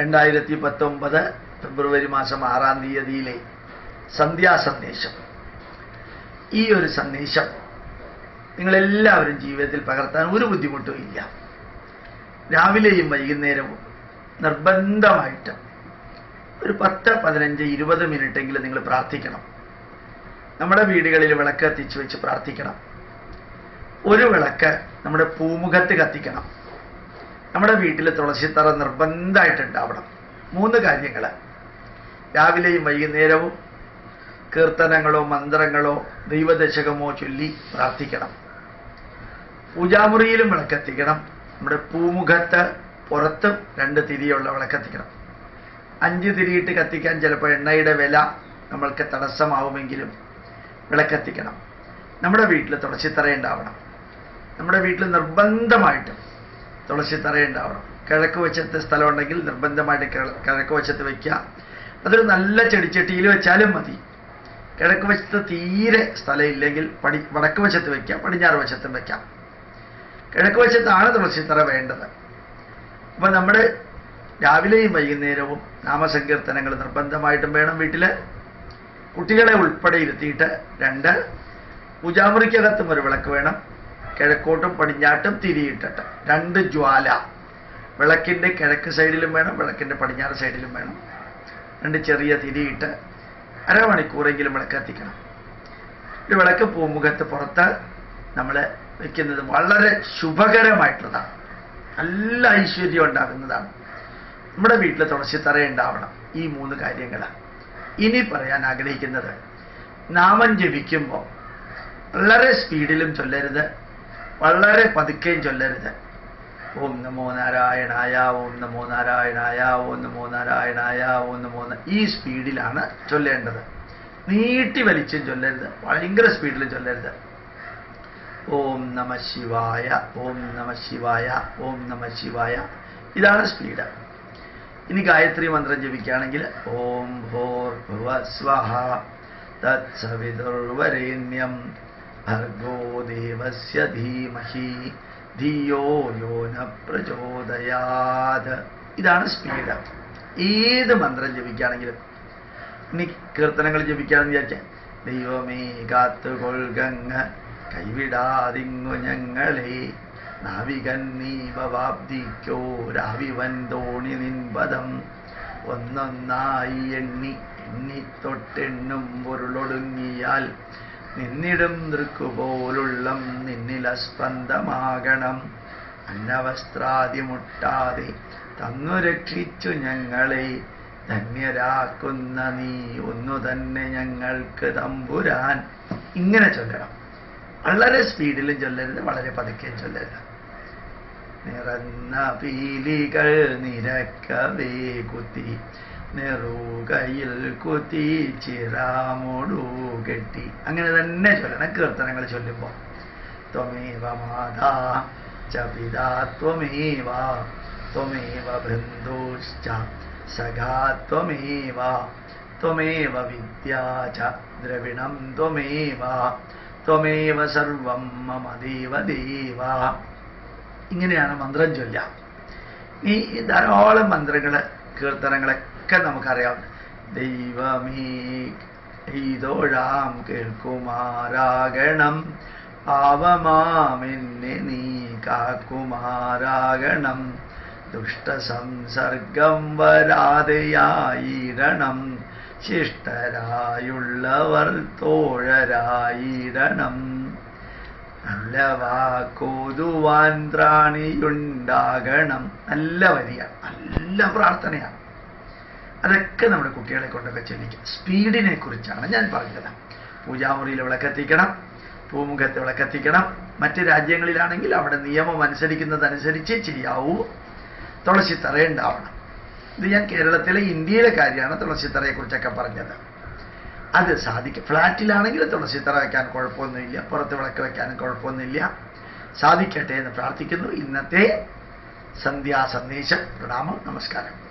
രണ്ടായിരത്തി പത്തൊമ്പത് ഫെബ്രുവരി മാസം ആറാം തീയതിയിലെ സന്ധ്യാസന്ദേശം. ഈ ഒരു സന്ദേശം നിങ്ങളെല്ലാവരും ജീവിതത്തിൽ പകർത്താൻ ഒരു ബുദ്ധിമുട്ടും ഇല്ല. രാവിലെയും വൈകുന്നേരവും നിർബന്ധമായിട്ട് ഒരു പത്ത് പതിനഞ്ച് ഇരുപത് മിനിറ്റെങ്കിലും നിങ്ങൾ പ്രാർത്ഥിക്കണം. നമ്മുടെ വീടുകളിൽ വിളക്ക് കത്തിച്ചു വെച്ച് പ്രാർത്ഥിക്കണം. ഒരു വിളക്ക് നമ്മുടെ പൂമുഖത്ത് കത്തിക്കണം. നമ്മുടെ വീട്ടിൽ തുളസിത്തറ നിർബന്ധമായിട്ടുണ്ടാവണം. മൂന്ന് കാര്യങ്ങൾ രാവിലെയും വൈകുന്നേരവും കീർത്തനങ്ങളോ മന്ത്രങ്ങളോ ദൈവദശകമോ ചൊല്ലി പ്രാർത്ഥിക്കണം. പൂജാമുറിയിലും വിളക്കെത്തിക്കണം. നമ്മുടെ പൂമുഖത്ത് പുറത്തും രണ്ട് തിരിയുള്ള വിളക്കെത്തിക്കണം. അഞ്ച് തിരിയിട്ട് കത്തിക്കാൻ ചിലപ്പോൾ എണ്ണയുടെ വില നമ്മൾക്ക് തടസ്സമാവുമെങ്കിലും വിളക്കെത്തിക്കണം. നമ്മുടെ വീട്ടിൽ തുളസിത്തറ ഉണ്ടാവണം. നമ്മുടെ വീട്ടിൽ നിർബന്ധമായിട്ടും തുളസിത്തറ ഉണ്ടാവണം കിഴക്ക് വശത്ത് സ്ഥലമുണ്ടെങ്കിൽ നിർബന്ധമായിട്ട് കിഴ- കിഴക്ക് വശത്ത് വയ്ക്കുക അതൊരു നല്ല ചെടിച്ചട്ടിയിൽ വെച്ചാലും മതി. കിഴക്ക് വശത്ത് തീരെ സ്ഥലം ഇല്ലെങ്കിൽ പടി വടക്ക് വശത്ത് വയ്ക്കാം പടിഞ്ഞാറ് വശത്തും വയ്ക്കാം കിഴക്ക് വശത്താണ് തുളസിത്തറ വേണ്ടത്. അപ്പം നമ്മുടെ രാവിലെയും വൈകുന്നേരവും നാമസങ്കീർത്തനങ്ങൾ നിർബന്ധമായിട്ടും വേണം വീട്ടിൽ കുട്ടികളെ ഉൾപ്പെടെ ഇരുത്തിയിട്ട് രണ്ട് പൂജാമുറിക്കകത്തും ഒരു വിളക്ക് വേണം. കിഴക്കോട്ടും പടിഞ്ഞാട്ടും തിരിയിട്ടിട്ട്. രണ്ട് ജ്വാല. വിളക്കിന്റെ കിഴക്ക് സൈഡിലും വേണം വിളക്കിന്റെ പടിഞ്ഞാറ് സൈഡിലും വേണം. രണ്ട് ചെറിയ തിരിയിട്ട് അരമണിക്കൂറെങ്കിലും വിളക്ക് എത്തിക്കണം ഒരു വിളക്ക് പൂമുഖത്ത് പുറത്ത് നമ്മൾ വയ്ക്കുന്നത് വളരെ ശുഭകരമായിട്ടുള്ളതാണ്. നല്ല ഐശ്വര്യം ഉണ്ടാകുന്നതാണ്. നമ്മുടെ വീട്ടിൽ തുളസിത്തറ ഉണ്ടാവണം. ഈ മൂന്ന് കാര്യങ്ങളാണ് ഇനി പറയാൻ ആഗ്രഹിക്കുന്നത് നാമം ജപിക്കുമ്പോൾ വളരെ സ്പീഡിലും ചൊല്ലരുത്. വളരെ പതുക്കെയും ചൊല്ലരുത്. ഓം നമോ നാരായണായ ഓം നമോ നാരായണായ ഓം നമോ നാരായണായ ഓം നമോ ഈ സ്പീഡിലാണ് ചൊല്ലേണ്ടത്. നീട്ടി വലിച്ചും ചൊല്ലരുത്. ഭയങ്കര സ്പീഡിലും ചൊല്ലരുത്. ഓം നമ ശിവായ ഓം നമ ശിവായ ഓം നമ ശിവായ. ഇതാണ് സ്പീഡ്. ഇനി ഗായത്രി മന്ത്രം ജപിക്കുകയാണെങ്കിൽ ഓം ഭോർ ഭുവ സ്വഹ തത്സവിതുർവരേണ്യം ഭർഗോ ദേവസ്യ ധീമഹി. യോ ന പ്രചോദയാത്. ഇതാണ് സ്പീഡ്. ഏത് മന്ത്രം ജപിക്കുകയാണെങ്കിലും ഇനി കീർത്തനങ്ങൾ ജപിക്കാമെന്ന് വിചാരിക്കാം. ദൈവമേ കാത്തുകൊൾകങ്ങ് കൈവിടാതിങ്ങു ഞങ്ങളെ. നാവികൻ നീപവാബ്ദിക്കോ രാവിവൻ തോണി നിൻപദം. ഒന്നൊന്നായി എണ്ണി എണ്ണി തൊട്ടെണ്ണും പൊരുളൊടുങ്ങിയാൽ നിന്നിടും ദൃക്കുപോലുള്ളം നിന്നിലസ്പന്ദമാകണം. അന്നവസ്ത്രാതി മുട്ടാതെ തന്നു രക്ഷിച്ചു ഞങ്ങളെ. ധന്യരാക്കുന്ന നീ ഒന്നു തന്നെ ഞങ്ങൾക്ക് തമ്പുരാൻ. ഇങ്ങനെ ചൊല്ലണം. വളരെ സ്പീഡിലും ചൊല്ലരുത് വളരെ പതുക്കെയും ചൊല്ലരുത്. നിറന്ന പീലികൾ നിരക്കവേ കുത്തി. നെറുകയിൽ ചിരാമോടു കെട്ടി. അങ്ങനെ തന്നെ ചൊല്ലണം. കീർത്തനങ്ങൾ ചൊല്ലുമ്പോൾ ത്വമേവ മാതാ ച പിതാ ത്വമേവ ത്വമേവ ബന്ധുശ്ച സഖാ ത്വമേവ ത്വമേവ വിദ്യാ ച ദ്രവിണം ത്വമേവ ത്വമേവ സർവം മമ ദേവ ദേവ. ഇങ്ങനെയാണ് മന്ത്രം ചൊല്ല ഈ ധാരാളം മന്ത്രങ്ങൾ കീർത്തനങ്ങളൊക്കെ നമുക്കറിയാം. ദൈവമേ ഇതോഴാം കേൾക്കുമാരാകണം പാവമാമെന്നെ നീ കാക്കുമാരാകണം ദുഷ്ടസംസർഗം വരാതെയായിരണം. ശിഷ്ടരായുള്ളവർ തോഴരായിരണം. നല്ല വാക്കോതുവാൻ ത്രാണിയുണ്ടാകണം. നല്ല വരിയാണ് നല്ല പ്രാർത്ഥനയാണ്. അതൊക്കെ നമ്മുടെ കുട്ടികളെ കൊണ്ടൊക്കെ ചിന്തിക്കാം സ്പീഡിനെ കുറിച്ചാണ് ഞാൻ പറഞ്ഞത്. പൂജാമുറിയിൽ വിളക്കെത്തിക്കണം പൂമുഖത്ത് വിളക്കെത്തിക്കണം. മറ്റ് രാജ്യങ്ങളിലാണെങ്കിൽ അവിടെ നിയമം അനുസരിക്കുന്നതനുസരിച്ച് ചെയ്യാവൂ തുളസിത്തറ ഉണ്ടാവണം ഇത് ഞാൻ കേരളത്തിലെ ഇന്ത്യയിലെ കാര്യമാണ് തുളസിത്തറയെക്കുറിച്ചൊക്കെ പറഞ്ഞത്. അത് സാധിക്കും ഫ്ലാറ്റിലാണെങ്കിൽ തുളസിത്തറ വയ്ക്കാൻ കുഴപ്പമൊന്നുമില്ല പുറത്ത് വിളക്ക് വയ്ക്കാനും കുഴപ്പമൊന്നുമില്ല. സാധിക്കട്ടെ എന്ന് പ്രാർത്ഥിക്കുന്നു. ഇന്നത്തെ സന്ധ്യാ സന്ദേശം പ്രണാമം. നമസ്കാരം.